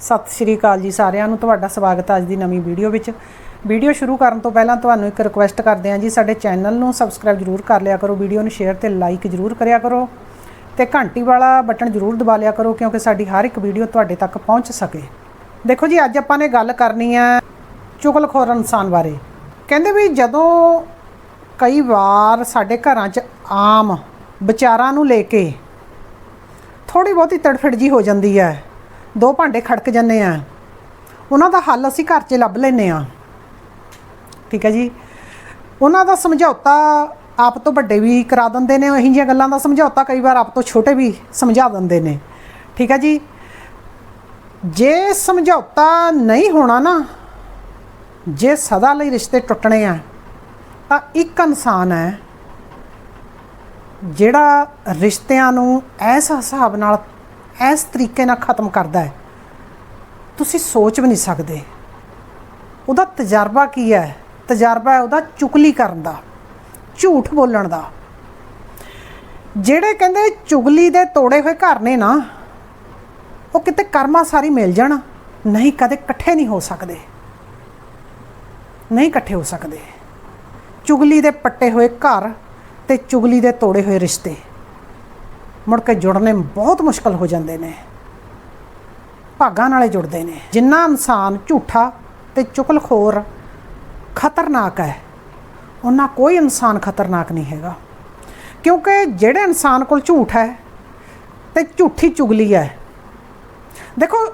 ਸਤਿ ਸ਼੍ਰੀ ਅਕਾਲ ਜੀ ਸਾਰਿਆਂ ਨੂੰ। ਤੁਹਾਡਾ ਸਵਾਗਤ ਹੈ ਅੱਜ ਦੀ ਨਵੀਂ ਵੀਡੀਓ ਵਿੱਚ। ਵੀਡੀਓ ਸ਼ੁਰੂ ਕਰਨ ਤੋਂ ਪਹਿਲਾਂ ਤੁਹਾਨੂੰ ਇੱਕ ਰਿਕੁਐਸਟ ਕਰਦੇ ਹਾਂ ਜੀ, ਸਾਡੇ ਚੈਨਲ ਨੂੰ ਸਬਸਕ੍ਰਾਈਬ ਜਰੂਰ ਕਰ ਲਿਆ ਕਰੋ, ਵੀਡੀਓ ਨੂੰ ਸ਼ੇਅਰ ਤੇ ਲਾਈਕ ਜਰੂਰ ਕਰਿਆ ਕਰੋ ਤੇ ਘੰਟੀ ਵਾਲਾ ਬਟਨ ਜਰੂਰ ਦਬਾ ਲਿਆ ਕਰੋ ਕਿਉਂਕਿ ਸਾਡੀ ਹਰ ਇੱਕ ਵੀਡੀਓ ਤੁਹਾਡੇ ਤੱਕ ਪਹੁੰਚ ਸਕੇ। ਦੇਖੋ ਜੀ, ਅੱਜ ਆਪਾਂ ਨੇ ਗੱਲ ਕਰਨੀ ਹੈ ਚੁਗਲਖੋਰ ਇਨਸਾਨ ਬਾਰੇ। ਕਹਿੰਦੇ ਵੀ ਜਦੋਂ ਕਈ ਵਾਰ ਸਾਡੇ ਘਰਾਂ 'ਚ ਆਮ ਵਿਚਾਰਾਂ ਨੂੰ ਲੈ ਕੇ ਥੋੜੀ ਬਹੁਤੀ ਤੜਫੜ ਜੀ ਹੋ ਜਾਂਦੀ ਹੈ ਦੋ ਭਾਂਡੇ ਖੜਕ ਜਾਂਦੇ ਆ। ਉਹਨਾਂ ਦਾ ਹੱਲ ਅਸੀਂ ਘਰ 'ਚ ਲੱਭ ਲੈਨੇ ਆ। ਠੀਕ ਹੈ ਜੀ? ਉਹਨਾਂ ਦਾ ਸਮਝੌਤਾ ਆਪ ਤੋਂ ਵੱਡੇ ਵੀ ਕਰਾ ਦਿੰਦੇ ਨੇ, ਇਹੋ ਜਿਹੀਆਂ ਗੱਲਾਂ ਦਾ ਸਮਝੌਤਾ ਕਈ ਵਾਰ ਆਪ ਤੋਂ ਛੋਟੇ ਵੀ ਸਮਝਾ ਦਿੰਦੇ ਨੇ। ਠੀਕ ਹੈ ਜੀ? ਜੇ ਸਮਝੌਤਾ ਨਹੀਂ ਹੋਣਾ ਨਾ, ਜੇ ਸਦਾ ਲਈ ਰਿਸ਼ਤੇ ਟੁੱਟਣੇ ਆ, ਤਾਂ ਇੱਕ ਇਨਸਾਨ ਹੈ ਜਿਹੜਾ ਰਿਸ਼ਤਿਆਂ ਨੂੰ ਐਸ ਹਿਸਾਬ ਨਾਲ ਇਸ ਤਰੀਕੇ ਨਾਲ ਖਤਮ ਕਰਦਾ ਹੈ। ਤੁਸੀਂ ਸੋਚ ਵੀ ਨਹੀਂ ਸਕਦੇ। ਉਹਦਾ ਤਜਰਬਾ ਕੀ ਹੈ? ਤਜਰਬਾ ਹੈ ਉਹਦਾ ਚੁਗਲੀ ਕਰਨ ਦਾ, ਝੂਠ ਬੋਲਣ ਦਾ। ਜਿਹੜੇ ਕਹਿੰਦੇ ਚੁਗਲੀ ਦੇ ਤੋੜੇ ਹੋਏ ਘਰ ਨੇ ਨਾ, ਉਹ ਕਿਤੇ ਕਰਮਾ ਸਾਰੀ ਮਿਲ ਜਾਣ, ਨਹੀਂ ਕਦੇ ਇਕੱਠੇ ਨਹੀਂ ਹੋ ਸਕਦੇ। ਨਹੀਂ ਇਕੱਠੇ ਹੋ ਸਕਦੇ। ਚੁਗਲੀ ਦੇ ਪੱਟੇ ਹੋਏ ਘਰ ਤੇ ਚੁਗਲੀ ਦੇ ਤੋੜੇ ਹੋਏ ਰਿਸ਼ਤੇ। ਮੁੜ ਕੇ ਜੁੜਨੇ ਬਹੁਤ ਮੁਸ਼ਕਲ ਹੋ ਜਾਂਦੇ ਨੇ। ਭਾਗਾਂ ਨਾਲੇ ਜੁੜਦੇ ਨੇ। ਜਿੰਨਾ ਇਨਸਾਨ ਝੂਠਾ ਤੇ ਚੁਗਲਖੋਰ ਖਤਰਨਾਕ ਹੈ ਉਹਨਾਂ ਕੋਈ ਇਨਸਾਨ ਖਤਰਨਾਕ ਨਹੀਂ ਹੈਗਾ। ਕਿਉਂਕਿ ਜਿਹੜੇ ਇਨਸਾਨ ਕੋਲ ਝੂਠ ਹੈ ਤੇ ਝੂਠੀ ਚੁਗਲੀ ਹੈ, ਦੇਖੋ,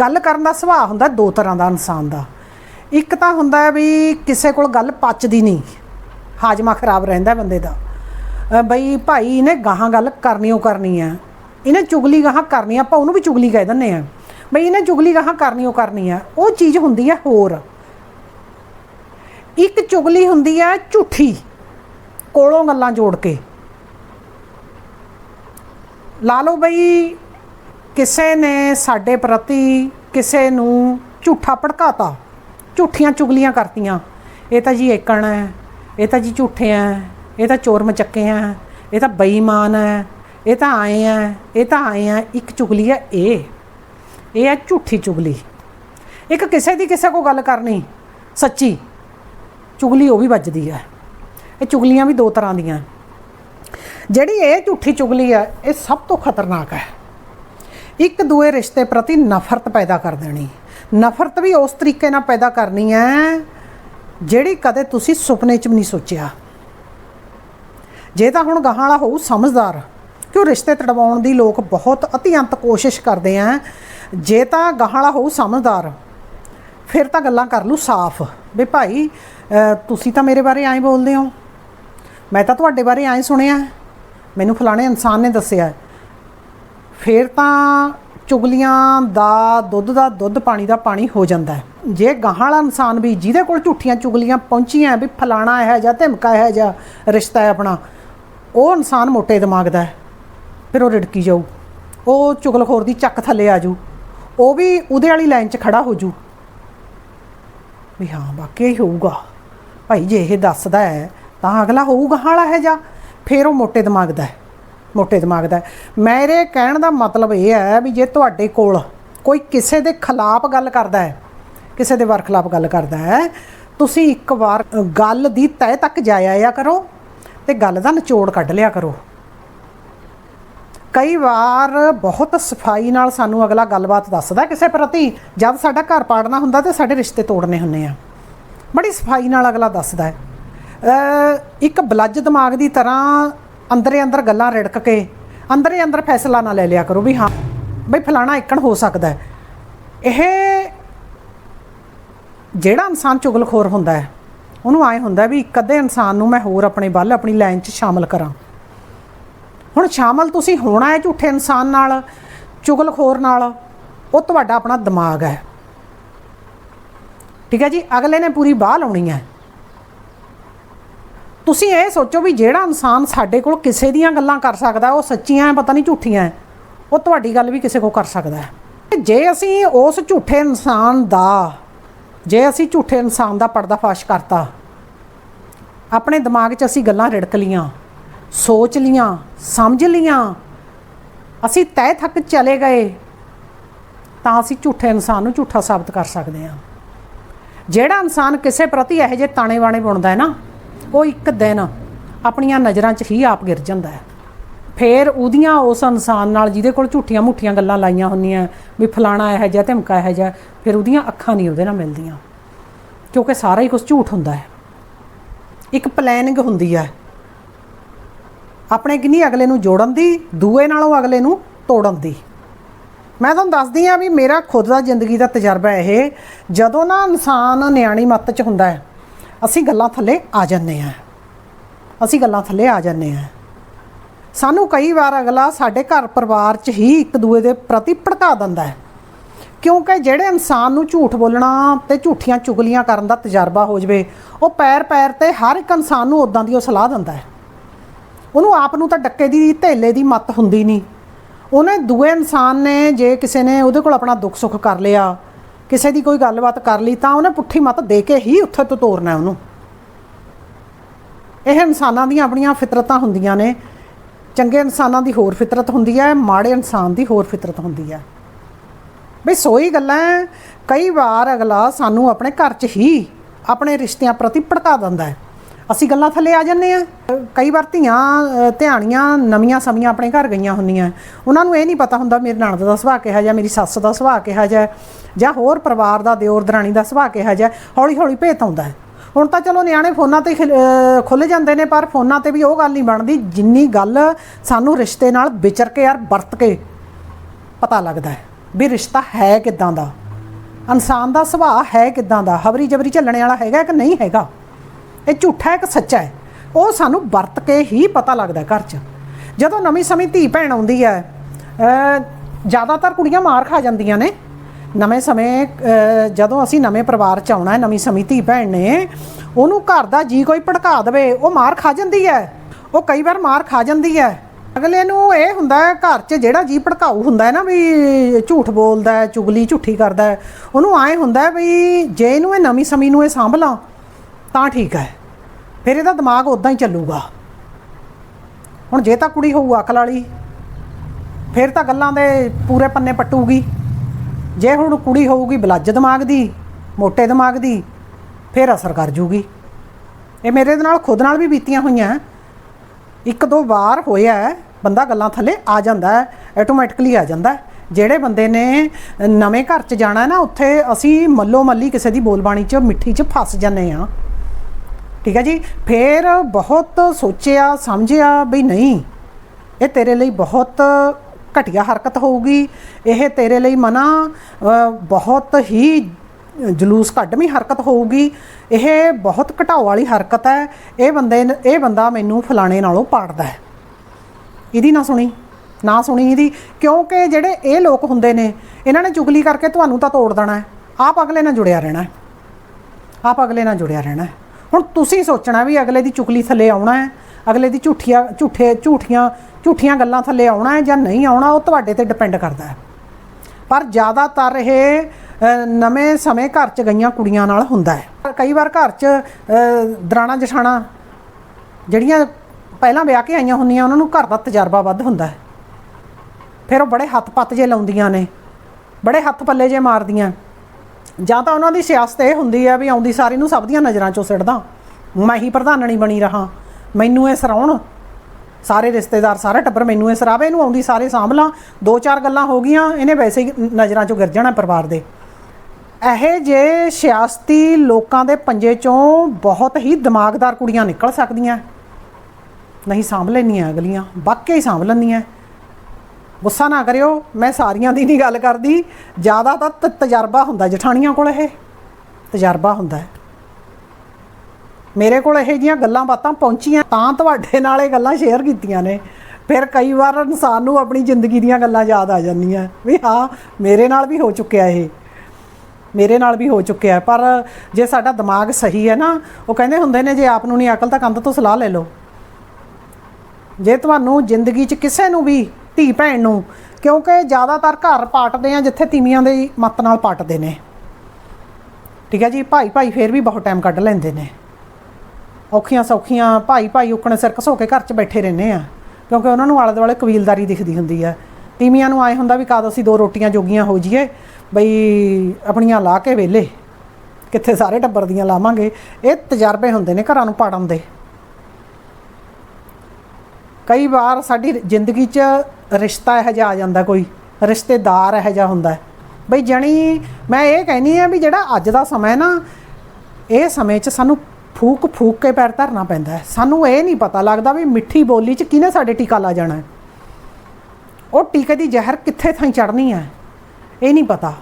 ਗੱਲ ਕਰਨ ਦਾ ਸੁਭਾਅ ਹੁੰਦਾ ਦੋ ਤਰ੍ਹਾਂ ਦਾ ਇਨਸਾਨ ਦਾ। ਇੱਕ ਤਾਂ ਹੁੰਦਾ ਵੀ ਕਿਸੇ ਕੋਲ ਗੱਲ ਪਚਦੀ ਨਹੀਂ, ਹਾਜਮਾ ਖਰਾਬ ਰਹਿੰਦਾ ਬੰਦੇ ਦਾ। ਬਈ ਭਾਈ ਇਹਨੇ ਗਾਹਾਂ ਗੱਲ ਕਰਨੀ ਓ ਕਰਨੀ ਆ। ਇਹਨੇ ਚੁਗਲੀ ਗਾਹਾਂ ਕਰਨੀ ਆ, ਆਪਾਂ ਉਹਨੂੰ ਵੀ ਚੁਗਲੀ ਕਹਿ ਦਿੰਦੇ ਆ। ਬਈ ਇਹਨੇ ਚੁਗਲੀ ਗਾਹਾਂ ਕਰਨੀ ਓ ਕਰਨੀ ਆ, ਉਹ ਚੀਜ਼ ਹੁੰਦੀ ਹੈ ਹੋਰ। ਇੱਕ ਚੁਗਲੀ ਹੁੰਦੀ ਹੈ ਝੂਠੀ, ਕੋਲੋਂ ਗੱਲਾਂ ਜੋੜ ਕੇ। ਲਾ ਲਓ ਬਈ ਕਿਸੇ ਨੇ ਸਾਡੇ ਪ੍ਰਤੀ ਕਿਸੇ ਨੂੰ ਝੂਠਾ ਭੜਕਾਤਾ, ਝੂਠੀਆਂ ਚੁਗਲੀਆਂ ਕਰਤੀਆਂ। ਇਹ ਤਾਂ ਜੀ ਏਕਣ ਹੈ, ਇਹ ਤਾਂ ਜੀ ਝੂਠੇ ਹੈ। ਇਹ ਤਾਂ ਚੋਰ ਮਚੱਕੇ ਹੈ ਇਹ ਤਾਂ ਬੇਈਮਾਨ ਹੈ ਇਹ ਤਾਂ ਆਏ ਹੈ ਇਹ ਤਾਂ ਆਏ ਹੈ ਇੱਕ ਚੁਗਲੀ ਹੈ ਇਹ। ਇਹ ਹੈ ਝੂਠੀ ਚੁਗਲੀ। ਇੱਕ ਕਿਸੇ ਦੀ ਕਿਸੇ ਕੋ ਗੱਲ ਕਰਨੀ, ਸੱਚੀ, ਚੁਗਲੀ ਉਹ ਵੀ ਵੱਜਦੀ ਹੈ ਇਹ ਚੁਗਲੀਆਂ ਵੀ ਦੋ ਤਰ੍ਹਾਂ ਦੀਆਂ। ਜਿਹੜੀ ਇਹ ਝੂਠੀ ਚੁਗਲੀ ਹੈ ਇਹ ਸਭ ਤੋਂ ਖਤਰਨਾਕ ਹੈ ਇੱਕ ਦੂਏ ਰਿਸ਼ਤੇ ਪ੍ਰਤੀ ਨਫ਼ਰਤ ਪੈਦਾ ਕਰ ਦੇਣੀ। ਨਫ਼ਰਤ ਵੀ ਉਸ ਤਰੀਕੇ ਨਾਲ ਪੈਦਾ ਕਰਨੀ ਹੈ ਜਿਹੜੀ ਕਦੇ ਤੁਸੀਂ ਸੁਪਨੇ 'ਚ ਵੀ ਨਹੀਂ ਸੋਚਿਆ। ਜੇ ਤਾਂ ਹੁਣ ਗਾਹਾਂ ਵਾਲਾ ਹੋਊ ਸਮਝਦਾਰ ਕਿ ਉਹ ਰਿਸ਼ਤੇ ਤੜਵਾਉਣ ਦੀ ਲੋਕ ਬਹੁਤ ਅਤਿਅੰਤ ਕੋਸ਼ਿਸ਼ ਕਰਦੇ ਆ। ਜੇ ਤਾਂ ਗਾਹਾਂ ਵਾਲਾ ਹੋਊ ਸਮਝਦਾਰ, ਫਿਰ ਤਾਂ ਗੱਲਾਂ ਕਰ ਲੂ ਸਾਫ਼। ਵੀ ਭਾਈ ਤੁਸੀਂ ਤਾਂ ਮੇਰੇ ਬਾਰੇ ਐਂ ਬੋਲਦੇ ਹੋ। ਮੈਂ ਤਾਂ ਤੁਹਾਡੇ ਬਾਰੇ ਐਂ ਸੁਣਿਆ। ਮੈਨੂੰ ਫਲਾਣੇ ਇਨਸਾਨ ਨੇ ਦੱਸਿਆ। ਫਿਰ ਤਾਂ ਚੁਗਲੀਆਂ ਦਾ, ਦੁੱਧ ਦਾ, ਦੁੱਧ ਪਾਣੀ ਦਾ ਪਾਣੀ ਹੋ ਜਾਂਦਾ ਹੈ। ਜੇ ਗਾਹਾਂ ਵਾਲਾ ਇਨਸਾਨ ਵੀ ਜਿਹਦੇ ਕੋਲ ਝੂਠੀਆਂ ਚੁਗਲੀਆਂ ਪਹੁੰਚੀਆਂ ਵੀ ਫਲਾਣਾ ਹੈ ਜਾਂ ਧਮਕਾ ਹੈ ਜਾਂ ਰਿਸ਼ਤਾ ਹੈ ਆਪਣਾ ਉਹ ਇਨਸਾਨ ਮੋਟੇ ਦਿਮਾਗ ਦਾ ਹੈ, ਫਿਰ ਉਹ ਰਿੜਕੀ ਜਾਊ, ਉਹ ਚੁਗਲਖੋਰ ਦੀ ਚੱਕ ਥੱਲੇ ਆ ਜੂ ਉਹ ਵੀ ਉਹਦੇ ਵਾਲੀ ਲਾਈਨ 'ਚ ਖੜਾ ਹੋ ਜੂ ਵੀ ਹਾਂ, ਵਾਕਿਆ ਹੀ ਹੋਊਗਾ। ਭਾਈ, ਜੇ ਇਹ ਦੱਸਦਾ ਹੈ, ਤਾਂ ਅਗਲਾ ਹੋਊਗਾ ਹਾਲਾ ਹੈ ਜਾਂ ਫਿਰ ਉਹ ਮੋਟੇ ਦਿਮਾਗ ਦਾ ਹੈ, ਮੋਟੇ ਦਿਮਾਗ ਦਾ ਮੇਰੇ ਕਹਿਣ ਦਾ ਮਤਲਬ ਇਹ ਹੈ ਵੀ ਜੇ ਤੁਹਾਡੇ ਕੋਲ ਕੋਈ ਕਿਸੇ ਦੇ ਖਿਲਾਫ ਗੱਲ ਕਰਦਾ ਹੈ, ਕਿਸੇ ਦੇ ਵਰ ਖਿਲਾਫ ਗੱਲ ਕਰਦਾ ਹੈ, ਤੁਸੀਂ ਇੱਕ ਵਾਰ ਗੱਲ ਦੀ ਤਹਿ ਤੱਕ ਜਾਇਆ ਆਇਆ ਕਰੋ ਤੇ ਗੱਲ ਦਾ ਨਿਚੋੜ ਕੱਢ ਲਿਆ ਕਰੋ। ਕਈ ਵਾਰ ਬਹੁਤ ਸਫ਼ਾਈ ਨਾਲ ਸਾਨੂੰ ਅਗਲਾ ਗੱਲਬਾਤ ਦੱਸਦਾ ਕਿਸੇ ਪ੍ਰਤੀ, ਜਦ ਸਾਡਾ ਘਰ ਪਾੜਨਾ ਹੁੰਦਾ ਤੇ ਸਾਡੇ ਰਿਸ਼ਤੇ ਤੋੜਨੇ ਹੁੰਦੇ ਆ। ਬੜੀ ਸਫ਼ਾਈ ਨਾਲ ਅਗਲਾ ਦੱਸਦਾ ਹੈ। ਇੱਕ ਬਲੱਜ ਦਿਮਾਗ ਦੀ ਤਰ੍ਹਾਂ ਅੰਦਰੇ ਅੰਦਰ ਗੱਲਾਂ ਰਿੜਕ ਕੇ ਅੰਦਰੇ ਅੰਦਰ ਫੈਸਲਾ ਨਾ ਲੈ ਲਿਆ ਕਰੋ ਵੀ ਹਾਂ, ਬਈ ਫਲਾਣਾ ਇੱਕਣ ਹੋ ਸਕਦਾ ਇਹ ਜਿਹੜਾ ਇਨਸਾਨ ਚੁਗਲਖੋਰ ਹੁੰਦਾ ਹੈ ਉਹਨੂੰ ਆਏ ਹੁੰਦਾ ਵੀ ਇੱਕ ਅੱਧੇ ਇਨਸਾਨ ਨੂੰ ਮੈਂ ਹੋਰ ਆਪਣੇ ਵੱਲ, ਆਪਣੀ ਲਾਈਨ 'ਚ ਸ਼ਾਮਲ ਕਰਾਂ। ਹੁਣ ਸ਼ਾਮਲ ਤੁਸੀਂ ਹੋਣਾ ਹੈ ਝੂਠੇ ਇਨਸਾਨ ਨਾਲ, ਚੁਗਲਖੋਰ ਨਾਲ, ਉਹ ਤੁਹਾਡਾ ਆਪਣਾ ਦਿਮਾਗ ਹੈ। ਠੀਕ ਹੈ ਜੀ? ਅਗਲੇ ਨੇ ਪੂਰੀ ਬਾਹ ਲਾਉਣੀ ਹੈ। ਤੁਸੀਂ ਇਹ ਸੋਚੋ ਵੀ ਜਿਹੜਾ ਇਨਸਾਨ ਸਾਡੇ ਕੋਲ ਕਿਸੇ ਦੀਆਂ ਗੱਲਾਂ ਕਰ ਸਕਦਾ, ਉਹ ਸੱਚੀਆਂ ਹੈ, ਪਤਾ ਨਹੀਂ ਝੂਠੀਆਂ ਹੈ। ਉਹ ਤੁਹਾਡੀ ਗੱਲ ਵੀ ਕਿਸੇ ਕੋਲ ਕਰ ਸਕਦਾ ਹੈ। ਜੇ ਅਸੀਂ ਉਸ ਝੂਠੇ ਇਨਸਾਨ ਦਾ ਜੇ ਅਸੀਂ ਝੂਠੇ ਇਨਸਾਨ ਦਾ ਪਰਦਾਫਾਸ਼ ਕਰਤਾ, ਆਪਣੇ ਦਿਮਾਗ 'ਚ ਅਸੀਂ ਗੱਲਾਂ ਰਿੜਕ ਲੀਆਂ, ਸੋਚ ਲੀਆਂ, ਸਮਝ ਲੀਆਂ, ਅਸੀਂ ਤੈ ਥੱਕ ਚਲੇ ਗਏ, ਤਾਂ ਅਸੀਂ ਝੂਠੇ ਇਨਸਾਨ ਨੂੰ ਝੂਠਾ ਸਾਬਤ ਕਰ ਸਕਦੇ ਹਾਂ। ਜਿਹੜਾ ਇਨਸਾਨ ਕਿਸੇ ਪ੍ਰਤੀ ਇਹੋ ਜਿਹੇ ਤਾਣੇ ਬਾਣੇ ਬੁਣਦਾ ਹੈ ਨਾ, ਉਹ ਇੱਕ ਦਿਨ ਆਪਣੀਆਂ ਨਜ਼ਰਾਂ 'ਚ ਹੀ ਆਪ ਗਿਰ ਜਾਂਦਾ ਹੈ। ਫੇਰ ਉਹਦੀਆਂ ਉਸ ਇਨਸਾਨ ਨਾਲ ਜਿਹਦੇ ਕੋਲ ਝੂਠੀਆਂ ਮੁੱਠੀਆਂ ਗੱਲਾਂ ਲਾਈਆਂ ਹੁੰਦੀਆਂ, ਵੀ ਫਲਾਣਾ ਇਹੋ ਜਿਹਾ, ਧਮਕਾ ਇਹੋ ਜਿਹਾ, ਫਿਰ ਉਹਦੀਆਂ ਅੱਖਾਂ ਨਹੀਂ ਉਹਦੇ ਨਾਲ ਮਿਲਦੀਆਂ। ਕਿਉਂਕਿ ਸਾਰਾ ਹੀ ਕੁਝ ਝੂਠ ਹੁੰਦਾ ਹੈ। ਇੱਕ ਪਲੈਨਿੰਗ ਹੁੰਦੀ ਹੈ। ਆਪਣੇ ਕਿੰਨੀ ਅਗਲੇ ਨੂੰ ਜੋੜਨ ਦੀ, ਦੂਏ ਨਾਲੋਂ ਅਗਲੇ ਨੂੰ ਤੋੜਨ ਦੀ। ਮੈਂ ਤੁਹਾਨੂੰ ਦੱਸਦੀ ਆ ਵੀ ਮੇਰਾ ਖੁਦ ਦਾ ਜ਼ਿੰਦਗੀ ਦਾ ਤਜਰਬਾ ਇਹ, ਜਦੋਂ ਨਾ ਇਨਸਾਨ ਨਿਆਣੀ ਮੱਤ 'ਚ ਹੁੰਦਾ ਹੈ, ਅਸੀਂ ਗੱਲਾਂ ਥੱਲੇ ਆ ਜਾਂਦੇ ਆ ਅਸੀਂ ਗੱਲਾਂ ਥੱਲੇ ਆ ਜਾਂਦੇ ਆ ਸਾਨੂੰ ਕਈ ਵਾਰ ਅਗਲਾ ਸਾਡੇ ਘਰ ਪਰਿਵਾਰ 'ਚ ਹੀ ਇੱਕ ਦੂਏ ਦੇ ਪ੍ਰਤੀ ਭੜਕਾ ਦਿੰਦਾ ਹੈ। ਕਿਉਂਕਿ ਜਿਹੜੇ ਇਨਸਾਨ ਨੂੰ ਝੂਠ ਬੋਲਣਾ ਤੇ ਝੂਠੀਆਂ ਚੁਗਲੀਆਂ ਕਰਨ ਦਾ ਤਜਰਬਾ ਹੋ ਜਵੇ, ਉਹ ਪੈਰ ਪੈਰ ਤੇ ਹਰ ਇੱਕ ਇਨਸਾਨ ਨੂੰ ਉਦਾਂ ਦੀ ਉਹ ਸਲਾਹ ਦਿੰਦਾ ਹੈ। ਉਹਨੂੰ ਆਪ ਨੂੰ ਤਾਂ ਡੱਕੇ ਦੀ, ਧੇਲੇ ਦੀ ਮੱਤ ਹੁੰਦੀ ਨਹੀਂ। ਉਹਨੇ ਦੂਏ ਇਨਸਾਨ ਨੇ ਜੇ ਕਿਸੇ ਨੇ ਉਹਦੇ ਕੋਲ ਆਪਣਾ ਦੁੱਖ ਸੁੱਖ ਕਰ ਲਿਆ, ਕਿਸੇ ਦੀ ਕੋਈ ਗੱਲਬਾਤ ਕਰ ਲਈ, ਤਾਂ ਉਹਨੇ ਪੁੱਠੀ ਮੱਤ ਦੇ ਕੇ ਹੀ ਉੱਥੇ ਤੋਂ ਤੋਰਨਾ ਉਹਨੂੰ। ਇਹ ਇਨਸਾਨਾਂ ਦੀਆਂ ਆਪਣੀਆਂ ਫਿਤਰਤਾਂ ਹੁੰਦੀਆਂ ਨੇ। ਚੰਗੇ ਇਨਸਾਨਾਂ ਦੀ ਹੋਰ ਫਿਤਰਤ ਹੁੰਦੀ ਹੈ, ਮਾੜੇ ਇਨਸਾਨ ਦੀ ਹੋਰ ਫਿਤਰਤ ਹੁੰਦੀ ਹੈ। ਬਈ ਸੋਈ ਗੱਲਾਂ ਕਈ ਵਾਰ ਅਗਲਾ ਸਾਨੂੰ ਆਪਣੇ ਘਰ 'ਚ ਹੀ ਆਪਣੇ ਰਿਸ਼ਤਿਆਂ ਪ੍ਰਤੀ ਭੜਕਾ ਦਿੰਦਾ ਹੈ। ਅਸੀਂ ਗੱਲਾਂ ਥੱਲੇ ਆ ਜੰਨੇ ਆ ਕਈ ਵਾਰ ਧੀਆਂ ਧਿਆਣੀਆਂ ਨਵੀਆਂ ਸਮੀਆਂ ਆਪਣੇ ਘਰ ਗਈਆਂ ਹੁੰਦੀਆਂ ਉਹਨਾਂ ਨੂੰ ਇਹ ਨਹੀਂ ਪਤਾ ਹੁੰਦਾ ਮੇਰੇ ਨਣਦ ਦਾ ਸੁਭਾਅ ਕਿਹਾ ਜਾਂ ਮੇਰੀ ਸੱਸ ਦਾ ਸੁਭਾਅ ਕਿਹਾ ਜਾਂ ਜਾਂ ਹੋਰ ਪਰਿਵਾਰ ਦਾ, ਦਿਓਰ ਦਰਾਣੀ ਦਾ ਸੁਭਾਅ ਕਿਹਾ ਜਾਂ ਹੌਲੀ ਹੌਲੀ ਭੇਤ ਆਉਂਦਾ ਹੈ। ਹੁਣ ਤਾਂ ਚਲੋ ਨਿਆਣੇ ਫੋਨਾਂ ਤੇ ਖਿਲ- ਖੁੱਲ੍ਹ ਜਾਂਦੇ ਨੇ, ਪਰ ਫੋਨਾਂ ਤੇ ਵੀ ਉਹ ਗੱਲ ਨਹੀਂ ਬਣਦੀ। ਜਿੰਨੀ ਗੱਲ ਸਾਨੂੰ ਰਿਸ਼ਤੇ ਨਾਲ ਵਿਚਰ ਕੇ ਯਾਰ ਵਰਤ ਕੇ ਪਤਾ ਲੱਗਦਾ ਹੈ ਵੀ ਰਿਸ਼ਤਾ ਹੈ ਕਿਦਾਂ ਦਾ। ਇਨਸਾਨ ਦਾ ਸੁਭਾਅ ਹੈ ਕਿਦਾਂ ਦਾ। ਹਵਰੀ ਜਬਰੀ ਝੱਲਣੇ ਵਾਲਾ ਹੈਗਾ ਕਿ ਨਹੀਂ ਹੈਗਾ? ਇਹ ਝੂਠਾ ਹੈ ਕਿ ਸੱਚਾ ਹੈ। ਉਹ ਸਾਨੂੰ ਵਰਤ ਕੇ ਹੀ ਪਤਾ ਲੱਗਦਾ ਘਰ 'ਚ। ਜਦੋਂ ਨਵੀਂ ਸਮੇਂ ਧੀ ਭੈਣ ਆਉਂਦੀ ਹੈ ਜ਼ਿਆਦਾਤਰ ਕੁੜੀਆਂ ਮਾਰ ਖਾ ਜਾਂਦੀਆਂ ਨੇ। ਨਵੇਂ ਸਮੇਂ ਜਦੋਂ ਅਸੀਂ ਨਵੇਂ ਪਰਿਵਾਰ 'ਚ ਆਉਣਾ ਹੈ, ਨਵੀਂ ਸਮੇਂ ਧੀ ਭੈਣ ਨੇ, ਉਹਨੂੰ ਘਰ ਦਾ ਜੀ ਕੋਈ ਭੜਕਾ ਦੇਵੇ, ਉਹ ਮਾਰ ਖਾ ਜਾਂਦੀ ਹੈ। ਉਹ ਕਈ ਵਾਰ ਮਾਰ ਖਾ ਜਾਂਦੀ ਹੈ। ਅਗਲੇ ਨੂੰ ਇਹ ਹੁੰਦਾ ਹੈ, ਘਰ 'ਚ ਜਿਹੜਾ ਜੀ ਭੜਕਾਊ ਹੁੰਦਾ ਹੈ ਨਾ ਵੀ ਝੂਠ ਬੋਲਦਾ ਹੈ, ਚੁਗਲੀ ਝੂਠੀ ਕਰਦਾ ਹੈ, ਉਹਨੂੰ ਐਂ ਹੁੰਦਾ ਹੈ ਵੀ ਜੇ ਇਹਨੂੰ ਇਹ ਨਵੀਂ ਸਮੀ ਨੂੰ ਇਹ ਸੰਭਲਾਂ, ਤਾਂ ਠੀਕ ਹੈ। ਫਿਰ ਇਹਦਾ ਦਿਮਾਗ ਉਦਾਂ ਹੀ ਚੱਲੂਗਾ। ਹੁਣ ਜੇ ਤਾਂ ਕੁੜੀ ਹੋਊ ਅਕਲ ਵਾਲੀ ਫਿਰ ਤਾਂ ਗੱਲਾਂ ਦੇ ਪੂਰੇ ਪੰਨੇ ਪੱਟੂਗੀ। ਜੇ ਹੁਣ ਕੁੜੀ ਹੋਊਗੀ ਬਲੱਜ ਦਿਮਾਗ ਦੀ ਮੋਟੇ ਦਿਮਾਗ ਦੀ, ਫਿਰ ਅਸਰ ਕਰ ਜੂਗੀ। ਇਹ ਮੇਰੇ ਨਾਲ, ਖੁਦ ਨਾਲ ਵੀ ਬੀਤੀਆਂ ਹੋਈਆਂ। ਇੱਕ ਦੋ ਵਾਰ ਹੋਇਆ ਬੰਦਾ ਗੱਲਾਂ ਥੱਲੇ ਆ ਜਾਂਦਾ ਹੈ ਆਟੋਮੈਟਿਕਲੀ ਆ ਜਾਂਦਾ ਜਿਹੜੇ ਬੰਦੇ ਨੇ ਨਵੇਂ ਘਰ 'ਚ ਜਾਣਾ ਨਾ, ਉੱਥੇ ਅਸੀਂ ਮੱਲੋ ਮੱਲੀ ਕਿਸੇ ਦੀ ਬੋਲਬਾਣੀ 'ਚ, ਮਿੱਠੀ 'ਚ ਫਸ ਜਾਂਦੇ ਆ ਠੀਕ ਹੈ ਜੀ? ਫਿਰ ਬਹੁਤ ਸੋਚਿਆ, ਸਮਝਿਆ ਵੀ ਨਹੀਂ। ਇਹ ਤੇਰੇ ਲਈ ਬਹੁਤ ਘਟੀਆ ਹਰਕਤ ਹੋਊਗੀ। ਇਹ ਤੇਰੇ ਲਈ ਮਨਾ ਬਹੁਤ ਹੀ ਜਲੂਸ ਕੱਢਵੀਂ ਹਰਕਤ ਹੋਊਗੀ। ਇਹ ਬਹੁਤ ਘਟਾਓ ਵਾਲੀ ਹਰਕਤ ਹੈ। ਇਹ ਬੰਦੇ ਇਹ ਬੰਦਾ ਮੈਨੂੰ ਫਲਾਣੇ ਨਾਲੋਂ ਪਾੜਦਾ ਹੈ। ਇਹਦੀ ਨਾ ਸੁਣੀ ਨਾ ਸੁਣੀ ਇਹਦੀ। ਕਿਉਂਕਿ ਜਿਹੜੇ ਇਹ ਲੋਕ ਹੁੰਦੇ ਨੇ, ਇਹਨਾਂ ਨੇ ਚੁਗਲੀ ਕਰਕੇ ਤੁਹਾਨੂੰ ਤਾਂ ਤੋੜ ਦੇਣਾ ਹੈ। ਆਪ ਅਗਲੇ ਨਾਲ ਜੁੜਿਆ ਰਹਿਣਾ ਹੈ। ਆਪ ਅਗਲੇ ਨਾਲ ਜੁੜਿਆ ਰਹਿਣਾ ਹੈ। ਹੁਣ ਤੁਸੀਂ ਸੋਚਣਾ ਵੀ ਅਗਲੇ ਦੀ ਚੁਗਲੀ ਥੱਲੇ ਆਉਣਾ ਹੈ। ਅਗਲੇ ਦੀ ਝੂਠੀਆਂ, ਝੂਠੇ, ਝੂਠੀਆਂ ਝੂਠੀਆਂ ਗੱਲਾਂ ਥੱਲੇ ਆਉਣਾ ਹੈ ਜਾਂ ਨਹੀਂ ਆਉਣਾ, ਉਹ ਤੁਹਾਡੇ ਤੇ ਡਿਪੈਂਡ ਕਰਦਾ ਹੈ। ਪਰ ਜ਼ਿਆਦਾਤਰ ਇਹ ਨਵੇਂ ਸਮੇਂ ਘਰ 'ਚ ਗਈਆਂ ਕੁੜੀਆਂ ਨਾਲ ਹੁੰਦਾ ਹੈ। ਕਈ ਵਾਰ ਘਰ 'ਚ ਦਰਾਣਾ ਜਠਾਣਾ ਜਿਹੜੀਆਂ ਪਹਿਲਾਂ ਵਿਆਹ ਕੇ ਆਈਆਂ ਹੁੰਦੀਆਂ, ਉਹਨਾਂ ਨੂੰ ਘਰ ਦਾ ਤਜਰਬਾ ਵੱਧ ਹੁੰਦਾ ਹੈ। ਫਿਰ ਉਹ ਬੜੇ ਹੱਥ ਪੱਤ ਜੇ ਲਾਉਂਦੀਆਂ ਨੇ, ਬੜੇ ਹੱਥ ਪੱਲੇ ਜੇ ਮਾਰਦੀਆਂ। ਜਾਂ ਤਾਂ ਉਹਨਾਂ ਦੀ ਸਿਆਸਤ ਇਹ ਹੁੰਦੀ ਹੈ ਵੀ ਆਉਂਦੀ ਸਾਰੀ ਨੂੰ ਸਭ ਦੀਆਂ ਨਜ਼ਰਾਂ 'ਚੋਂ ਸਿੱਟਦਾ। ਮੈਂ ਹੀ ਪ੍ਰਧਾਨਣੀ ਬਣੀ ਰਹਾ। ਮੈਨੂੰ ਇਹ ਸਰਾਉਣ। ਸਾਰੇ ਰਿਸ਼ਤੇਦਾਰ, ਸਾਰਾ ਟੱਬਰ ਮੈਨੂੰ ਇਹ ਸਰਾਵੇ, ਇਹਨੂੰ ਆਉਂਦੀ ਸਾਰੇ ਸਾਂਭਲਾਂ। ਦੋ ਚਾਰ ਗੱਲਾਂ ਹੋ ਗਈਆਂ, ਇਹਨੇ ਵੈਸੇ ਹੀ ਨਜ਼ਰਾਂ 'ਚੋਂ ਗਿਰ ਜਾਣਾ ਪਰਿਵਾਰ ਦੇ। ਇਹ ਜੇ ਸਿਆਸਤੀ ਲੋਕਾਂ ਦੇ ਪੰਜੇ 'ਚੋਂ ਬਹੁਤ ਹੀ ਦਿਮਾਗਦਾਰ ਕੁੜੀਆਂ ਨਿਕਲ ਸਕਦੀਆਂ। ਨਹੀਂ ਸਾਂਭ ਲੈਣੀਆਂ ਅਗਲੀਆਂ, ਵਾਕਈ ਸਾਂਭ ਲੈਂਦੀਆਂ। ਗੁੱਸਾ ਨਾ ਕਰਿਓ, ਮੈਂ ਸਾਰੀਆਂ ਦੀ ਨਹੀਂ ਗੱਲ ਕਰਦੀ। ਜ਼ਿਆਦਾ ਤਾਂ, ਤਜਰਬਾ ਹੁੰਦਾ ਜਠਾਣੀਆਂ ਕੋਲ ਇਹ। ਤਜਰਬਾ ਹੁੰਦਾ। ਮੇਰੇ ਕੋਲ ਇਹੋ ਜਿਹੀਆਂ ਗੱਲਾਂ ਬਾਤਾਂ ਪਹੁੰਚੀਆਂ, ਤਾਂ ਤੁਹਾਡੇ ਨਾਲ ਇਹ ਗੱਲਾਂ ਸ਼ੇਅਰ ਕੀਤੀਆਂ ਨੇ। ਫਿਰ ਕਈ ਵਾਰ ਇਨਸਾਨ ਨੂੰ ਆਪਣੀ ਜ਼ਿੰਦਗੀ ਦੀਆਂ ਗੱਲਾਂ ਯਾਦ ਆ ਜਾਂਦੀਆਂ ਵੀ ਹਾਂ, ਮੇਰੇ ਨਾਲ ਵੀ ਹੋ ਚੁੱਕਿਆ ਇਹ। ਮੇਰੇ ਨਾਲ ਵੀ ਹੋ ਚੁੱਕਿਆ, ਪਰ ਜੇ ਸਾਡਾ ਦਿਮਾਗ ਸਹੀ ਹੈ ਨਾ, ਉਹ ਕਹਿੰਦੇ ਹੁੰਦੇ ਨੇ, ਜੇ ਆਪ ਨੂੰ ਨਹੀਂ ਅਕਲ ਤਾਂ ਕੰਧ ਤੋਂ ਸਲਾਹ ਲੈ ਲਓ। ਜੇ ਤੁਹਾਨੂੰ ਜ਼ਿੰਦਗੀ 'ਚ ਕਿਸੇ ਨੂੰ ਵੀ ਧੀ ਭੈਣ ਨੂੰ, ਕਿਉਂਕਿ ਜ਼ਿਆਦਾਤਰ ਘਰ ਪਾਟਦੇ ਆ ਜਿੱਥੇ ਤੀਵੀਆਂ ਦੇ ਮੱਤ ਨਾਲ ਪਾਟਦੇ ਨੇ। ਠੀਕ ਹੈ ਜੀ ਭਾਈ ਭਾਈ ਫੇਰ ਵੀ ਬਹੁਤ ਟਾਈਮ ਕੱਢ ਲੈਂਦੇ ਨੇ। ਔਖੀਆਂ ਸੌਖੀਆਂ ਭਾਈ ਭਾਈ ਉਕਣੇ ਸਿਰ ਘਸੋ ਕੇ ਘਰ 'ਚ ਬੈਠੇ ਰਹਿੰਦੇ ਆ। ਕਿਉਂਕਿ ਉਹਨਾਂ ਨੂੰ ਆਲੇ ਦੁਆਲੇ ਕਬੀਲਦਾਰੀ ਦਿਖਦੀ ਹੁੰਦੀ ਹੈ ਤੀਵੀਆਂ ਨੂੰ ਆਏ ਹੁੰਦਾ ਵੀ ਕਦ ਅਸੀਂ ਦੋ ਰੋਟੀਆਂ ਜੋਗੀਆਂ ਹੋ ਜਾਈਏ, ਬਈ ਆਪਣੀਆਂ ਲਾ ਕੇ ਵੇਲੇ ਕਿੱਥੇ ਸਾਰੇ ਟੱਬਰ ਦੀਆਂ ਲਾਵਾਂਗੇ। ਇਹ ਤਜਰਬੇ ਹੁੰਦੇ ਨੇ ਘਰਾਂ ਨੂੰ ਪਾੜਨ ਦੇ। ਕਈ ਵਾਰ ਸਾਡੀ ਜ਼ਿੰਦਗੀ 'ਚ ਰਿਸ਼ਤਾ ਇਹੋ ਜਿਹਾ ਆ ਜਾਂਦਾ ਕੋਈ, ਰਿਸ਼ਤੇਦਾਰ ਇਹੋ ਜਿਹਾ ਹੁੰਦਾ। ਬਈ ਜਣੀ, ਮੈਂ ਇਹ ਕਹਿੰਨੀ ਆ ਵੀ ਜਿਹੜਾ ਅੱਜ ਦਾ ਸਮਾਂ ਹੈ ਨਾ, ਇਹ ਸਮੇਂ 'ਚ ਸਾਨੂੰ ਫੂਕ ਫੂਕ ਕੇ ਪੈਰ ਧਰਨਾ ਪੈਂਦਾ ਹੈ। ਸਾਨੂੰ ਇਹ ਨਹੀਂ ਪਤਾ ਲੱਗਦਾ ਵੀ ਮਿੱਠੀ ਬੋਲੀ 'ਚ ਕਿਹਨੇ ਸਾਡੇ ਟੀਕਾ ਲਾ ਜਾਣਾ ਹੈ। ਉਹ ਟੀਕੇ ਦੀ ਜ਼ਹਿਰ ਕਿੱਥੇ ਥਾਂ ਚੜਨੀ ਹੈ? ਇਹ ਨਹੀਂ ਪਤਾ।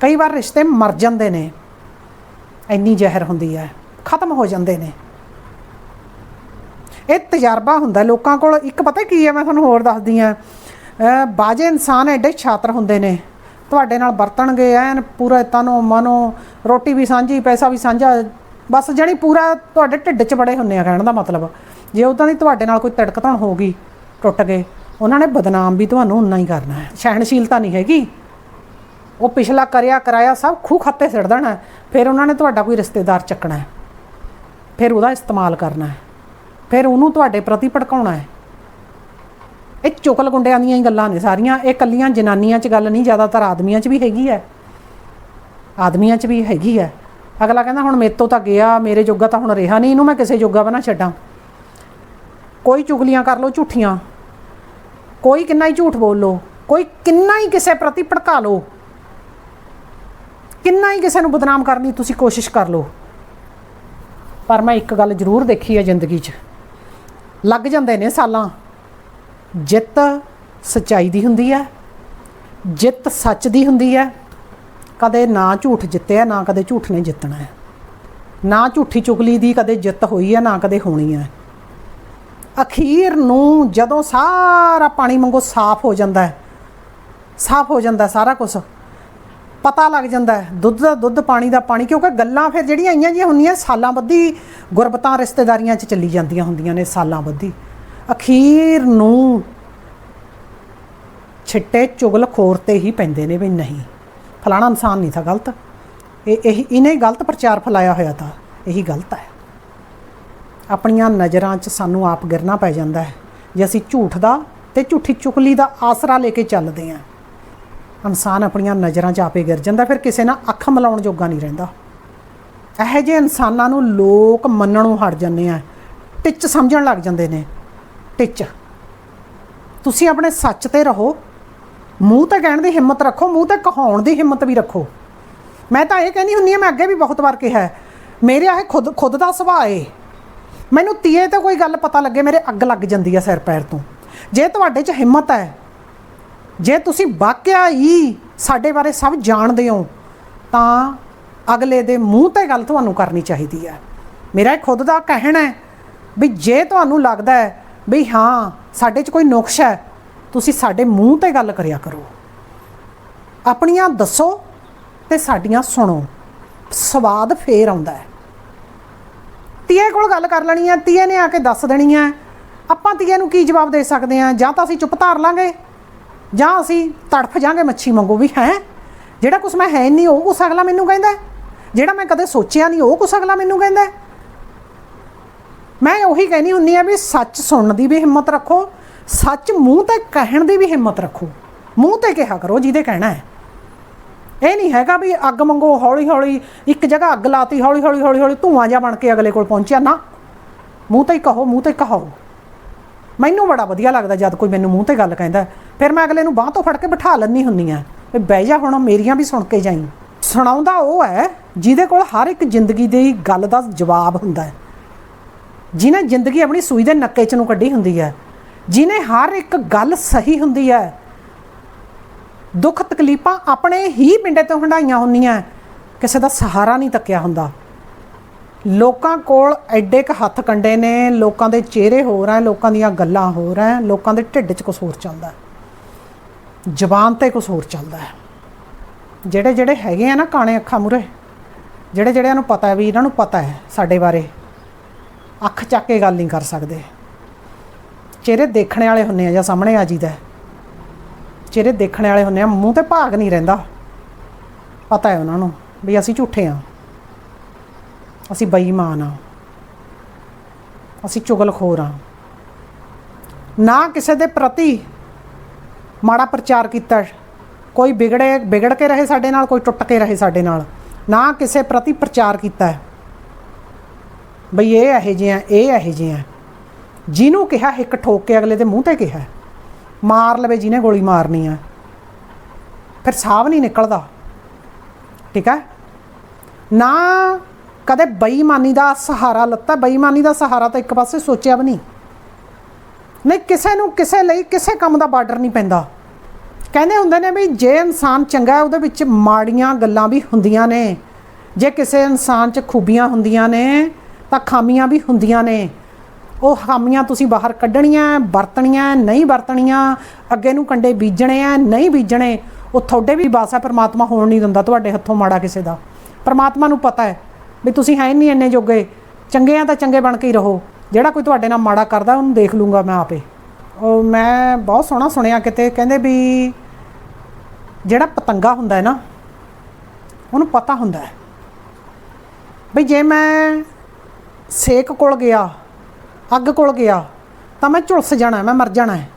ਕਈ ਵਾਰ ਰਿਸ਼ਤੇ ਮਰ ਜਾਂਦੇ ਨੇ। ਇੰਨੀ ਜ਼ਹਿਰ ਹੁੰਦੀ ਹੈ। ਖਤਮ ਹੋ ਜਾਂਦੇ ਨੇ। ਇਹ ਤਜਰਬਾ ਹੁੰਦਾ ਲੋਕਾਂ ਕੋਲ। ਇੱਕ ਪਤਾ ਕੀ ਹੈ? ਮੈਂ ਤੁਹਾਨੂੰ ਹੋਰ ਦੱਸਦੀ ਆ ਬਾਜੇ ਇਨਸਾਨ ਐਡੇ ਛਾਤਰ ਹੁੰਦੇ ਨੇ। ਤੁਹਾਡੇ ਨਾਲ ਵਰਤਣਗੇ ਐਨ, ਪੂਰਾ ਤਨੋ ਮਨੋ ਰੋਟੀ ਵੀ ਸਾਂਝੀ, ਪੈਸਾ ਵੀ ਸਾਂਝਾ ਬਸ ਜਣੀ ਪੂਰਾ ਤੁਹਾਡੇ ਢਿੱਡ 'ਚ ਬੜੇ ਹੁੰਨੇ ਆ ਕਹਿਣ ਦਾ ਮਤਲਬ। ਜੇ ਉਦਾਂ ਦੀ ਤੁਹਾਡੇ ਨਾਲ ਕੋਈ ਤੜਕ ਧਣ ਹੋ ਗਈ, ਟੁੱਟ ਗਏ, ਉਹਨਾਂ ਨੇ ਬਦਨਾਮ ਵੀ ਤੁਹਾਨੂੰ ਉਨਾ ਹੀ ਕਰਨਾ ਹੈ। ਸਹਿਣਸ਼ੀਲਤਾ ਨਹੀਂ ਹੈਗੀ। ਉਹ ਪਿਛਲਾ ਕਰਿਆ ਕਰਾਇਆ ਸਭ ਖੂਹ ਖਾਤੇ ਸਿੱਟ ਦੇਣਾ ਫਿਰ ਉਹਨਾਂ ਨੇ ਤੁਹਾਡਾ ਕੋਈ ਰਿਸ਼ਤੇਦਾਰ ਚੱਕਣਾ ਹੈ। ਫਿਰ ਉਹਦਾ ਇਸਤੇਮਾਲ ਕਰਨਾ ਹੈ। ਫਿਰ ਉਹਨੂੰ ਤੁਹਾਡੇ ਪ੍ਰਤੀ ਭੜਕਾਉਣਾ ਹੈ। ਇਹ ਚੁਕਲ ਗੁੰਡਿਆਂ ਦੀਆਂ ਹੀ ਗੱਲਾਂ ਨੇ ਸਾਰੀਆਂ। ਇਹ ਕੱਲੀਆਂ ਜਨਾਨੀਆਂ 'ਚ ਗੱਲ ਨਹੀਂ, ਜ਼ਿਆਦਾਤਰ ਆਦਮੀਆਂ 'ਚ ਵੀ ਹੈਗੀ ਹੈ। ਆਦਮੀਆਂ 'ਚ ਵੀ ਹੈਗੀ ਹੈ। ਅਗਲਾ ਕਹਿੰਦਾ, ਹੁਣ ਮੇਰੇ ਤੋਂ ਤਾਂ ਗਿਆ, ਮੇਰੇ ਜੋਗਾ ਤਾਂ ਹੁਣ ਰਿਹਾ ਨਹੀਂ, ਇਹਨੂੰ ਮੈਂ ਕਿਸੇ ਜੋਗਾ ਬਣਾ ਛੱਡਾਂ। ਕੋਈ ਚੁਗਲੀਆਂ ਕਰ ਲਓ, ਝੂਠੀਆਂ। ਕੋਈ ਕਿੰਨਾ ਹੀ ਝੂਠ ਬੋਲ ਲਓ, ਕੋਈ ਕਿੰਨਾ ਹੀ ਕਿਸੇ ਪ੍ਰਤੀ ਭੜਕਾ ਲਓ। ਕਿੰਨਾ ਹੀ ਕਿਸੇ ਨੂੰ ਬਦਨਾਮ ਕਰਨ ਦੀ ਤੁਸੀਂ ਕੋਸ਼ਿਸ਼ ਕਰ ਲਓ। ਪਰ ਮੈਂ ਇੱਕ ਗੱਲ ਜ਼ਰੂਰ ਦੇਖੀ ਹੈ ਜ਼ਿੰਦਗੀ 'ਚ। ਲੱਗ ਜਾਂਦੇ ਨੇ ਸਾਲਾਂ। ਜਿੱਤ ਸਚਾਈ ਦੀ ਹੁੰਦੀ ਹੈ, ਜਿੱਤ ਸੱਚ ਦੀ ਹੁੰਦੀ ਹੈ। ਕਦੇ ਨਾ ਝੂਠ ਜਿੱਤਿਆ, ਨਾ ਕਦੇ ਝੂਠ ਨੇ ਜਿੱਤਣਾ ਹੈ। ਨਾ ਝੂਠੀ ਚੁਗਲੀ ਦੀ ਕਦੇ ਜਿੱਤ ਹੋਈ ਹੈ, ਨਾ ਕਦੇ ਹੋਣੀ ਹੈ। ਅਖੀਰ ਨੂੰ ਜਦੋਂ ਸਾਰਾ ਪਾਣੀ ਵਾਂਗੂ ਸਾਫ਼ ਹੋ ਜਾਂਦਾ ਹੈ, ਸਾਫ਼ ਹੋ ਜਾਂਦਾ ਸਾਰਾ ਕੁਝ ਪਤਾ ਲੱਗ ਜਾਂਦਾ ਹੈ, ਦੁੱਧ ਦਾ ਦੁੱਧ, ਪਾਣੀ ਦਾ ਪਾਣੀ, ਕਿਉਂਕਿ ਗੱਲਾਂ ਫਿਰ ਜਿਹੜੀਆਂ ਆਈਆਂ ਜੀਆਂ ਹੁੰਦੀਆਂ, ਸਾਲਾਂ ਬੱਧੀ ਗੁਰਬਤਾਂ ਰਿਸ਼ਤੇਦਾਰੀਆਂ 'ਚ ਚੱਲੀ ਜਾਂਦੀਆਂ ਹੁੰਦੀਆਂ ਨੇ ਸਾਲਾਂ ਬੱਧੀ। ਅਖੀਰ ਨੂੰ ਛਿੱਟੇ ਚੁਗਲ ਖੋਰ ਤੇ ਹੀ ਪੈਂਦੇ ਨੇ ਵੀ ਨਹੀਂ। ਫਲਾਣਾ ਇਨਸਾਨ ਨਹੀਂ ਥਾ ਗਲਤ। ਇਹ ਇਹ, ਇਹਨੇ ਗਲਤ ਪ੍ਰਚਾਰ ਫੈਲਾਇਆ ਹੋਇਆ ਤਾਂ ਇਹੀ ਗਲਤ ਹੈ। ਆਪਣੀਆਂ ਨਜ਼ਰਾਂ 'ਚ ਸਾਨੂੰ ਆਪ ਗਿਰਨਾ ਪੈ ਜਾਂਦਾ ਹੈ। ਜੇ ਅਸੀਂ ਝੂਠ ਦਾ ਤੇ ਝੂਠੀ ਚੁਕਲੀ ਦਾ ਆਸਰਾ ਲੈ ਕੇ ਚੱਲਦੇ ਹਾਂ, ਇਨਸਾਨ ਆਪਣੀਆਂ ਨਜ਼ਰਾਂ 'ਚ ਆਪੇ ਗਿਰ ਜਾਂਦਾ, ਫਿਰ ਕਿਸੇ ਨਾਲ ਅੱਖ ਮਿਲਾਉਣ ਜੋਗਾ ਨਹੀਂ ਰਹਿੰਦਾ। ਇਹੋ ਜਿਹੇ ਇਨਸਾਨਾਂ ਨੂੰ ਲੋਕ ਮੰਨਣੋਂ ਹਟ ਜਾਂਦੇ ਆ। ਟਿੱਚ ਸਮਝਣ ਲੱਗ ਜਾਂਦੇ ਨੇ। ਟਿੱਚ। ਤੁਸੀਂ ਆਪਣੇ ਸੱਚ ਤੇ ਰਹੋ। ਮੂੰਹ ਤੇ ਕਹਿਣ ਦੀ ਹਿੰਮਤ ਰੱਖੋ ਮੂੰਹ ਤੇ ਕਹਾਉਣ ਦੀ ਹਿੰਮਤ ਵੀ ਰੱਖੋ। ਮੈਂ ਤਾਂ ਇਹ ਕਹਿੰਦੀ ਹੁੰਦੀ ਆ ਮੈਂ ਅੱਗੇ ਵੀ ਬਹੁਤ ਵਾਰ ਕਿਹਾ ਹੈ, ਮੇਰੇ ਇਹ ਖੁਦ ਖੁਦ ਦਾ ਸੁਭਾਅ ਏ। ਮੈਨੂੰ ਤੀਏ ਤੇ ਕੋਈ ਗੱਲ ਪਤਾ ਲੱਗੇ ਮੇਰੇ ਅੱਗ ਲੱਗ ਜਾਂਦੀ ਆ ਸਿਰ ਪੈਰ ਤੋਂ। ਜੇ ਤੁਹਾਡੇ 'ਚ ਹਿੰਮਤ ਹੈ ਜੇ ਤੁਸੀਂ ਵਾਕਿਆ ਹੀ ਸਾਡੇ ਬਾਰੇ ਸਭ ਜਾਣਦੇ ਹੋ ਤਾਂ ਅਗਲੇ ਦੇ ਮੂੰਹ ਤੇ ਗੱਲ ਤੁਹਾਨੂੰ ਕਰਨੀ ਚਾਹੀਦੀ ਹੈ। ਮੇਰਾ ਇਹ ਖੁਦ ਦਾ ਕਹਿਣਾ ਹੈ ਵੀ ਜੇ ਤੁਹਾਨੂੰ ਲੱਗਦਾ ਹੈ ਵੀ ਹਾਂ ਸਾਡੇ 'ਚ ਕੋਈ ਨੁਕਸ ਹੈ ਤੁਸੀਂ ਸਾਡੇ ਮੂੰਹ ਤੇ ਗੱਲ ਕਰਿਆ ਕਰੋ। ਆਪਣੀਆਂ ਦੱਸੋ ਤੇ ਸਾਡੀਆਂ ਸੁਣੋ। ਸਵਾਦ ਫੇਰ ਆਉਂਦਾ ਹੈ। ਤੀਏ ਕੋਲ ਗੱਲ ਕਰ ਲੈਣੀ ਹੈ ਤੀਏ ਨੇ ਆ ਕੇ ਦੱਸ ਦੇਣੀ ਹੈ, ਆਪਾਂ ਤੀਏ ਨੂੰ ਕੀ ਜਵਾਬ ਦੇ ਸਕਦੇ ਹਾਂ? ਜਾਂ ਤਾਂ ਅਸੀਂ ਚੁੱਪ ਧਾਰ ਲਾਂਗੇ, ਜਾਂ ਅਸੀਂ ਤੜਫ ਜਾਾਂਗੇ ਮੱਛੀ ਮੰਗੋ ਵੀ, ਹੈ? ਜਿਹੜਾ ਕੁਛ ਮੈਂ ਹੈ ਨਹੀਂ, ਉਹ ਕੁਛ ਅਗਲਾ ਮੈਨੂੰ ਕਹਿੰਦਾ ਜਿਹੜਾ ਮੈਂ ਕਦੇ ਸੋਚਿਆ ਨਹੀਂ, ਉਹ ਕੁਛ ਅਗਲਾ ਮੈਨੂੰ ਕਹਿੰਦਾ ਮੈਂ ਉਹੀ ਕਹਿਣੀ ਹੁੰਨੀ ਆ ਵੀ ਸੱਚ ਸੁਣਨ ਦੀ ਵੀ ਹਿੰਮਤ ਰੱਖੋ ਸੱਚ ਮੂੰਹ ਤੇ ਕਹਿਣ ਦੀ ਵੀ ਹਿੰਮਤ ਰੱਖੋ। ਮੂੰਹ ਤੇ ਕਿਹਾ ਕਰੋ ਜਿਹਦੇ ਕਹਿਣਾ ਹੈ। ਇਹ ਨਹੀਂ ਹੈਗਾ ਵੀ ਅੱਗ ਮੰਗੋ ਹੌਲੀ ਹੌਲੀ ਇੱਕ ਜਗ੍ਹਾ ਅੱਗ ਲਾਤੀ ਹੌਲੀ ਹੌਲੀ ਹੌਲੀ ਹੌਲੀ ਧੂਆਂ ਜਿਹਾ ਬਣ ਕੇ ਅਗਲੇ ਕੋਲ ਪਹੁੰਚਿਆ। ਨਾ, ਮੂੰਹ ਤੇ ਕਹੋ, ਮੂੰਹ ਤੇ ਕਹਾਓ। ਮੈਨੂੰ ਬੜਾ ਵਧੀਆ ਲੱਗਦਾ ਜਦ ਕੋਈ ਮੈਨੂੰ ਮੂੰਹ ਤੇ ਗੱਲ ਕਹਿੰਦਾ ਫਿਰ ਮੈਂ ਅਗਲੇ ਨੂੰ ਬਾਹ ਤੋਂ ਫੜ ਕੇ ਬਿਠਾ ਲੈਂਦੀ ਹੁੰਨੀ ਆ ਵੀ ਬਹਿ ਜਾ ਹੁਣ, ਮੇਰੀਆਂ ਵੀ ਸੁਣ ਕੇ ਜਾਈ। ਸੁਣਾਉਂਦਾ ਉਹ ਹੈ, ਜਿਹਦੇ ਕੋਲ ਹਰ ਇੱਕ ਜ਼ਿੰਦਗੀ ਦੀ ਗੱਲ ਦਾ ਜਵਾਬ ਹੁੰਦਾ ਹੈ। ਜਿਹਨੇ ਜ਼ਿੰਦਗੀ ਆਪਣੀ ਸੂਈ ਦੇ ਨੱਕੇ 'ਚ ਨੂੰ ਕੱਢੀ ਹੁੰਦੀ ਹੈ। ਜਿਹਨੇ ਹਰ ਇੱਕ ਗੱਲ ਸਹੀ ਹੁੰਦੀ ਹੈ, ਦੁੱਖ ਤਕਲੀਫਾਂ ਆਪਣੇ ਹੀ ਪਿੰਡੇ ਤੋਂ ਹੰਡਾਈਆਂ ਹੁੰਦੀਆਂ ਕਿਸੇ ਦਾ ਸਹਾਰਾ ਨਹੀਂ ਤੱਕਿਆ ਹੁੰਦਾ। ਲੋਕਾਂ ਕੋਲ ਐਡੇ ਕ ਹੱਥ ਕੰਡੇ ਨੇ, ਲੋਕਾਂ ਦੇ ਚਿਹਰੇ ਹੋਰ ਐ ਲੋਕਾਂ ਦੀਆਂ ਗੱਲਾਂ ਹੋਰ ਐ ਲੋਕਾਂ ਦੇ ਢਿੱਡ 'ਚ ਕੁਛ ਹੋਰ ਚੱਲਦਾ ਜ਼ਬਾਨ ਤੇ ਕੁਛ ਹੋਰ ਚੱਲਦਾ ਹੈ। ਜਿਹੜੇ ਜਿਹੜੇ ਹੈਗੇ ਆ ਨਾ ਕਾਣੇ ਅੱਖਾਂ ਮੂਰੇ ਜਿਹੜੇ ਜਿਹੜਿਆਂ ਨੂੰ ਪਤਾ ਵੀ ਇਹਨਾਂ ਨੂੰ ਪਤਾ ਹੈ ਸਾਡੇ ਬਾਰੇ, ਅੱਖ ਚੱਕ ਕੇ ਗੱਲ ਨਹੀਂ ਕਰ ਸਕਦੇ। ਚਿਹਰੇ ਦੇਖਣ ਵਾਲੇ ਹੁੰਨੇ ਆ ਜਾਂ ਸਾਹਮਣੇ ਆ ਜੀਦਾ ਹੈ। ਚਿਹਰੇ ਦੇਖਣ ਵਾਲੇ ਹੁੰਨੇ ਆ, ਮੂੰਹ ਤੇ ਭਾਗ ਨਹੀਂ ਰਹਿੰਦਾ। ਪਤਾ ਹੈ ਉਹਨਾਂ ਨੂੰ ਵੀ ਅਸੀਂ ਝੂਠੇ ਆ। ਅਸੀਂ ਬੇਈਮਾਨ ਆ। ਅਸੀਂ ਚੁਗਲਖੋਰ ਆ। ਨਾ ਕਿਸੇ ਦੇ ਪ੍ਰਤੀ ਮਾੜਾ ਪ੍ਰਚਾਰ ਕੀਤਾ। ਕੋਈ ਵਿਗੜੇ, ਵਿਗੜ ਕੇ ਰਹੇ ਸਾਡੇ ਨਾਲ, ਕੋਈ ਟੁੱਟ ਕੇ ਰਹੇ ਸਾਡੇ ਨਾਲ। ਨਾ ਕਿਸੇ ਪ੍ਰਤੀ ਪ੍ਰਚਾਰ ਕੀਤਾ। ਬਈ ਇਹ ਇਹੋ ਜਿਹੇ ਆ ਇਹ ਇਹੋ ਜਿਹੇ ਆ ਜਿਹਨੂੰ ਕਿਹਾ ਇੱਕ ਠੋਕ ਕੇ ਅਗਲੇ ਦੇ ਮੂੰਹ ਤੇ ਕਿਹਾ, ਮਾਰ ਲਵੇ ਜਿਹਨੇ ਗੋਲੀ ਮਾਰਨੀ ਆ। ਫਿਰ ਸਾਹ ਨਹੀਂ ਨਿਕਲਦਾ। ਠੀਕ ਹੈ? ਨਾ ਕਦੇ ਬੇਈਮਾਨੀ ਦਾ ਸਹਾਰਾ ਲੱਤਾ, ਬੇਈਮਾਨੀ ਦਾ ਸਹਾਰਾ ਤਾਂ ਇੱਕ ਪਾਸੇ ਸੋਚਿਆ ਵੀ ਨਹੀਂ। ਨਹੀਂ, ਕਿਸੇ ਨੂੰ ਕਿਸੇ ਲਈ ਕਿਸੇ ਕੰਮ ਦਾ ਬਾਰਡਰ ਨਹੀਂ ਪੈਂਦਾ। ਕਹਿੰਦੇ ਹੁੰਦੇ ਨੇ ਵੀ ਜੇ ਇਨਸਾਨ ਚੰਗਾ ਹੈ, ਉਹਦੇ ਵਿੱਚ ਮਾੜੀਆਂ ਗੱਲਾਂ ਵੀ ਹੁੰਦੀਆਂ ਨੇ। ਜੇ ਕਿਸੇ ਇਨਸਾਨ 'ਚ ਖੂਬੀਆਂ ਹੁੰਦੀਆਂ ਨੇ, ਤਾਂ ਖਾਮੀਆਂ ਵੀ ਹੁੰਦੀਆਂ ਨੇ। ਉਹ ਖਾਮੀਆਂ ਤੁਸੀਂ ਬਾਹਰ ਕੱਢਣੀਆਂ, ਵਰਤਣੀਆਂ, ਨਹੀਂ ਵਰਤਣੀਆਂ, ਅੱਗੇ ਨੂੰ ਕੰਡੇ ਬੀਜਣੇ ਆ, ਨਹੀਂ ਬੀਜਣੇ, ਉਹ ਤੁਹਾਡੇ ਵੀ ਵਾਸ ਹੈ, ਪਰਮਾਤਮਾ ਹੋਣ ਨਹੀਂ ਦਿੰਦਾ ਤੁਹਾਡੇ ਹੱਥੋਂ ਮਾੜਾ ਕਿਸੇ ਦਾ। ਪਰਮਾਤਮਾ ਨੂੰ ਪਤਾ ਹੈ ਵੀ ਤੁਸੀਂ ਹੈ ਨਹੀਂ ਇੰਨੇ ਜੋਗੇ, ਚੰਗੇ ਆ ਤਾਂ ਚੰਗੇ ਬਣ ਕੇ ਹੀ ਰਹੋ, ਜਿਹੜਾ ਕੋਈ ਤੁਹਾਡੇ ਨਾਲ ਮਾੜਾ ਕਰਦਾ, ਉਹਨੂੰ ਦੇਖ ਲੂੰਗਾ ਮੈਂ ਆਪੇ। ਉਹ ਮੈਂ ਬਹੁਤ ਸੋਹਣਾ ਸੁਣਿਆ ਕਿਤੇ, ਕਹਿੰਦੇ ਵੀ ਜਿਹੜਾ ਪਤੰਗਾ ਹੁੰਦਾ ਹੈ ਨਾ, ਉਹਨੂੰ ਪਤਾ ਹੁੰਦਾ ਹੈ। ਵੀ ਜੇ ਮੈਂ ਸੇਕ ਕੋਲ ਗਿਆ ਅੱਗ ਕੋਲ ਗਿਆ, ਤਾਂ ਮੈਂ ਝੁਲਸ ਜਾਣਾ, ਮੈਂ ਮਰ ਜਾਣਾ ਹੈ।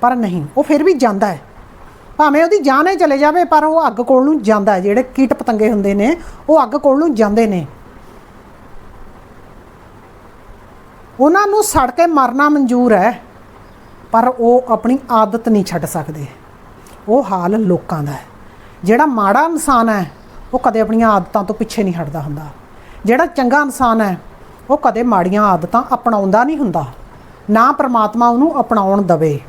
ਪਰ ਨਹੀਂ, ਉਹ ਫਿਰ ਵੀ ਜਾਂਦਾ ਹੈ। ਭਾਵੇਂ ਉਹਦੀ ਜਾਨ ਹੀ ਚਲੇ ਜਾਵੇ, ਪਰ ਉਹ ਅੱਗ ਕੋਲ ਨੂੰ ਜਾਂਦਾ ਹੈ। ਜਿਹੜੇ ਕੀਟ ਪਤੰਗੇ ਹੁੰਦੇ ਨੇ, ਉਹ ਅੱਗ ਕੋਲ ਨੂੰ ਜਾਂਦੇ ਨੇ। ਉਹਨਾਂ ਨੂੰ ਸੜ ਕੇ ਮਰਨਾ ਮਨਜ਼ੂਰ ਹੈ, ਪਰ ਉਹ ਆਪਣੀ ਆਦਤ ਨਹੀਂ ਛੱਡ ਸਕਦੇ। ਉਹ ਹਾਲ ਲੋਕਾਂ ਦਾ ਹੈ। ਜਿਹੜਾ ਮਾੜਾ ਇਨਸਾਨ ਹੈ, ਉਹ ਕਦੇ ਆਪਣੀਆਂ ਆਦਤਾਂ ਤੋਂ ਪਿੱਛੇ ਨਹੀਂ ਹਟਦਾ ਹੁੰਦਾ। ਜਿਹੜਾ ਚੰਗਾ ਇਨਸਾਨ ਹੈ ਉਹ ਕਦੇ ਮਾੜੀਆਂ ਆਦਤਾਂ ਅਪਣਾਉਂਦਾ ਨਹੀਂ ਹੁੰਦਾ। ਨਾ ਪ੍ਰਮਾਤਮਾ ਉਹਨੂੰ ਅਪਣਾਉਣ ਦਵੇ।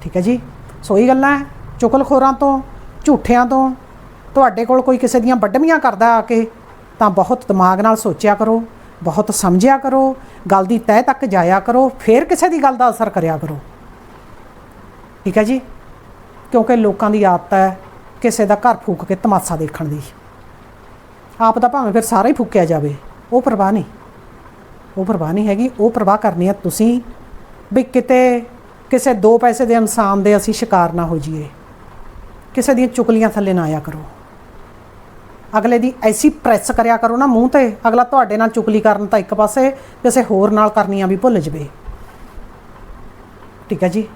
ਠੀਕ ਹੈ ਜੀ? ਸੋ ਇਹ ਗੱਲਾਂ ਹੈ, ਚੁਗਲਖੋਰਾਂ ਤੋਂ, ਝੂਠਿਆਂ ਤੋਂ। ਤੁਹਾਡੇ ਕੋਲ ਕੋਈ ਕਿਸੇ ਦੀਆਂ ਵੱਡਮੀਆਂ ਕਰਦਾ ਆ ਕੇ, ਤਾਂ ਬਹੁਤ ਦਿਮਾਗ ਨਾਲ ਸੋਚਿਆ ਕਰੋ, ਬਹੁਤ ਸਮਝਿਆ ਕਰੋ, ਗੱਲ ਦੀ ਤਹਿ ਤੱਕ ਜਾਇਆ ਕਰੋ, ਫਿਰ ਕਿਸੇ ਦੀ ਗੱਲ ਦਾ ਅਸਰ ਕਰਿਆ ਕਰੋ। ਠੀਕ ਹੈ ਜੀ? ਕਿਉਂਕਿ ਲੋਕਾਂ ਦੀ ਆਦਤ ਹੈ ਕਿਸੇ ਦਾ ਘਰ ਫੂਕ ਕੇ ਤਮਾਸ਼ਾ ਦੇਖਣ ਦੀ। ਆਪ ਦਾ ਭਾਵੇਂ ਫਿਰ ਸਾਰਾ ਹੀ ਫੂਕਿਆ ਜਾਵੇ। ਉਹ ਪਰਵਾਹ ਨਹੀਂ। ਉਹ ਪਰਵਾਹ ਨਹੀਂ ਹੈਗੀ, ਉਹ ਪਰਵਾਹ ਕਰਨੀ ਹੈ ਤੁਸੀਂ ਵੀ ਕਿਤੇ ਕਿਸੇ ਦੋ ਪੈਸੇ ਦੇ ਇਨਸਾਨ ਦੇ ਅਸੀਂ ਸ਼ਿਕਾਰ ਨਾ ਹੋ ਜਾਈਏ। ਕਿਸੇ ਦੀਆਂ ਚੁਕਲੀਆਂ ਥੱਲੇ ਨਾ ਆਇਆ ਕਰੋ। ਅਗਲੇ ਦੀ ਐਸੀ ਪ੍ਰੈਸ ਕਰਿਆ ਕਰੋ ਨਾ ਮੂੰਹ ਤੇ, ਅਗਲਾ ਤੁਹਾਡੇ ਨਾਲ ਚੁਕਲੀ ਕਰਨ ਤਾਂ ਇੱਕ ਪਾਸੇ ਕਿਸੇ ਹੋਰ ਨਾਲ ਕਰਨੀਆਂ ਵੀ ਭੁੱਲ ਜਵੇ। ਠੀਕ ਹੈ ਜੀ?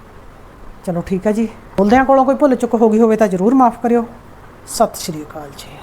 ਚਲੋ ਠੀਕ ਹੈ ਜੀ। ਬੋਲਦਿਆਂ ਕੋਲੋਂ ਕੋਈ ਭੁੱਲ ਚੁੱਕ ਹੋ ਗਈ ਹੋਵੇ ਤਾਂ ਜ਼ਰੂਰ ਮਾਫ ਕਰਿਓ। ਸਤਿ ਸ਼੍ਰੀ ਅਕਾਲ ਜੀ।